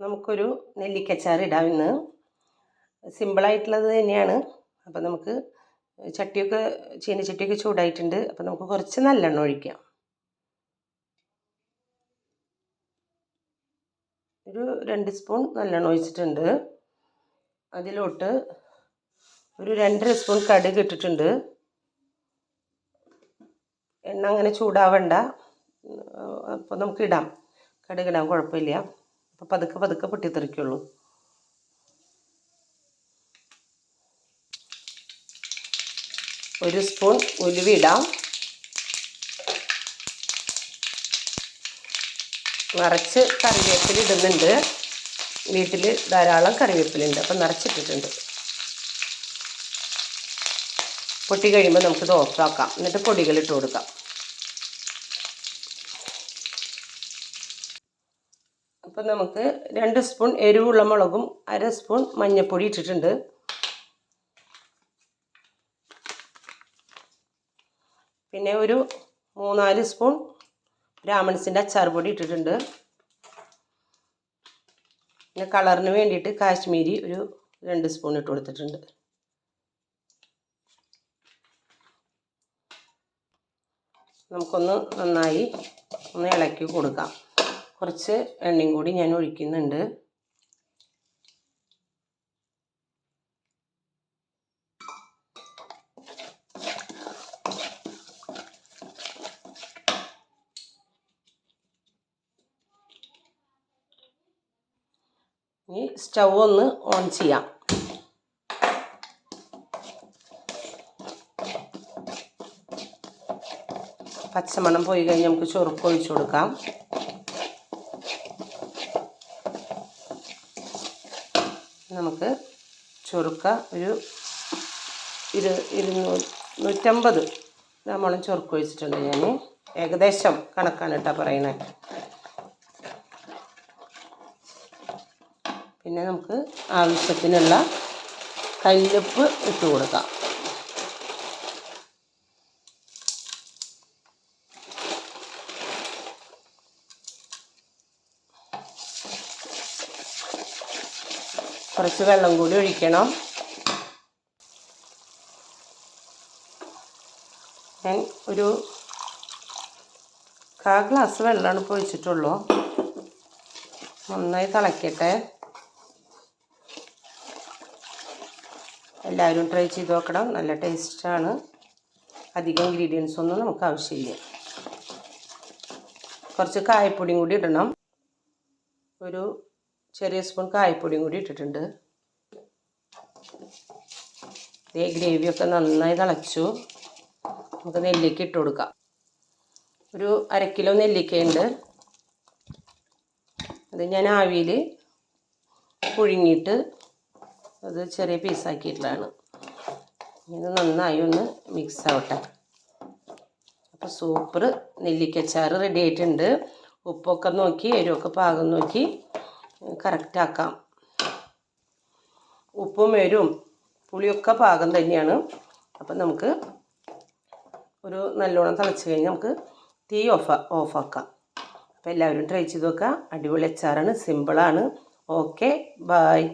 നമുക്കൊരു നെല്ലിക്കച്ചാർ ഇടാം ഇന്ന്. സിമ്പിളായിട്ടുള്ളത് തന്നെയാണ്. അപ്പം നമുക്ക് ചട്ടിയൊക്കെ ചീനച്ചട്ടിയൊക്കെ ചൂടായിട്ടുണ്ട്. അപ്പം നമുക്ക് കുറച്ച് നല്ലെണ്ണ ഒഴിക്കാം. ഒരു രണ്ട് സ്പൂൺ നല്ലെണ്ണ ഒഴിച്ചിട്ടുണ്ട്. അതിലോട്ട് ഒരു രണ്ടര സ്പൂൺ കടുക് ഇട്ടിട്ടുണ്ട്. എണ്ണ അങ്ങനെ ചൂടാവണ്ട. അപ്പോൾ നമുക്ക് ഇടാം. കടുക് ഇടാം കുഴപ്പമില്ല. അപ്പോൾ പതുക്കെ പതുക്കെ പൊട്ടിത്തെറിക്കുള്ളൂ ഒരു സ്പൂൺ ഉലുവിടാം നിറച്ച് കറിവേപ്പില ഇടുന്നുണ്ട്. വീട്ടിൽ ധാരാളം കറിവേപ്പിലുണ്ട് അപ്പം നിറച്ചിട്ടിട്ടുണ്ട്. പൊട്ടി കഴിയുമ്പോൾ നമുക്കിത് ഓഫാക്കാം എന്നിട്ട് പൊടികൾ ഇട്ട് കൊടുക്കാം. അപ്പം നമുക്ക് രണ്ട് സ്പൂൺ എരിവുള്ള മുളകും അര സ്പൂൺ മഞ്ഞൾപ്പൊടി ഇട്ടിട്ടുണ്ട്. പിന്നെ ഒരു മൂന്നാൽ സ്പൂൺ ബ്രാഹ്മൺസിന്റെ അച്ചാർ പൊടി ഇട്ടിട്ടുണ്ട്. പിന്നെ കളറിന് വേണ്ടിയിട്ട് കാശ്മീരി ഒരു രണ്ട് സ്പൂൺ ഇട്ട് കൊടുത്തിട്ടുണ്ട്. നമുക്കൊന്ന് നന്നായി ഒന്ന് ഇളക്കി കൊടുക്കാം. കുറച്ച് എണ്ണയും കൂടി ഞാൻ ഒഴിക്കുന്നുണ്ട്. ഇനി സ്റ്റൗ ഒന്ന് ഓൺ ചെയ്യാം. പച്ചമണം പോയി കഴിഞ്ഞ് നമുക്ക് ചൊറുക്ക് ഒഴിച്ചു കൊടുക്കാം. നമുക്ക് ചൊറുക്ക ഒരു ഇരു ഇരുന്നൂ നൂറ്റമ്പത് ഗ്രാമോളം ചൊറുക്ക് ഒഴിച്ചിട്ടുണ്ട് ഞാൻ ഏകദേശം കണക്കാണ് കേട്ടോ പിന്നെ നമുക്ക് ആവശ്യത്തിനുള്ള കല്ലുപ്പ് ഇട്ട് കൊടുക്കാം. കുറച്ച് വെള്ളം കൂടി ഒഴിക്കണം. ഞാൻ ഒരു കാ ഗ്ലാസ് വെള്ളമാണ് ഇപ്പോൾ ഒഴിച്ചിട്ടുള്ളൂ. നന്നായി തിളക്കട്ടെ. എല്ലാവരും ട്രൈ ചെയ്ത് നോക്കണം. നല്ല ടേസ്റ്റാണ് അധികം ഇൻഗ്രീഡിയൻസ് ഒന്നും നമുക്ക് ആവശ്യമില്ല. കുറച്ച് കായപ്പൊടിയും കൂടി ഇടണം. ഒരു ചെറിയ സ്പൂൺ കായപ്പൊടിയും കൂടി ഇട്ടിട്ടുണ്ട്. ഈ ഗ്രേവിയൊക്കെ നന്നായി തിളച്ചു. നമുക്ക് നെല്ലിക്ക ഇട്ട് കൊടുക്കാം. ഒരു അര കിലോ നെല്ലിക്കയുണ്ട് അത് ഞാൻ ആവിയിൽ പുഴുങ്ങിയിട്ട് അത് ചെറിയ പീസാക്കിയിട്ടുള്ളതാണ് ഇത് നന്നായി ഒന്ന് മിക്സ് ആവട്ടെ. അപ്പോൾ സൂപ്പർ നെല്ലിക്കച്ചാറ് റെഡി ആയിട്ടുണ്ട്. ഉപ്പൊക്കെ നോക്കി എരിവൊക്കെ പാകം നോക്കി. കറക്റ്റാക്കാം ഉപ്പും എരും പുളിയൊക്കെ പാകം തന്നെയാണ്. അപ്പം നമുക്ക് ഒരു നല്ലോണം തിളച്ച് കഴിഞ്ഞ് നമുക്ക് തീ ഓഫ് ഓഫാക്കാം അപ്പോൾ എല്ലാവരും ട്രൈ ചെയ്ത് നോക്കുക. അടിപൊളി അച്ചാറാണ് സിമ്പിളാണ് ഓക്കെ ബായ്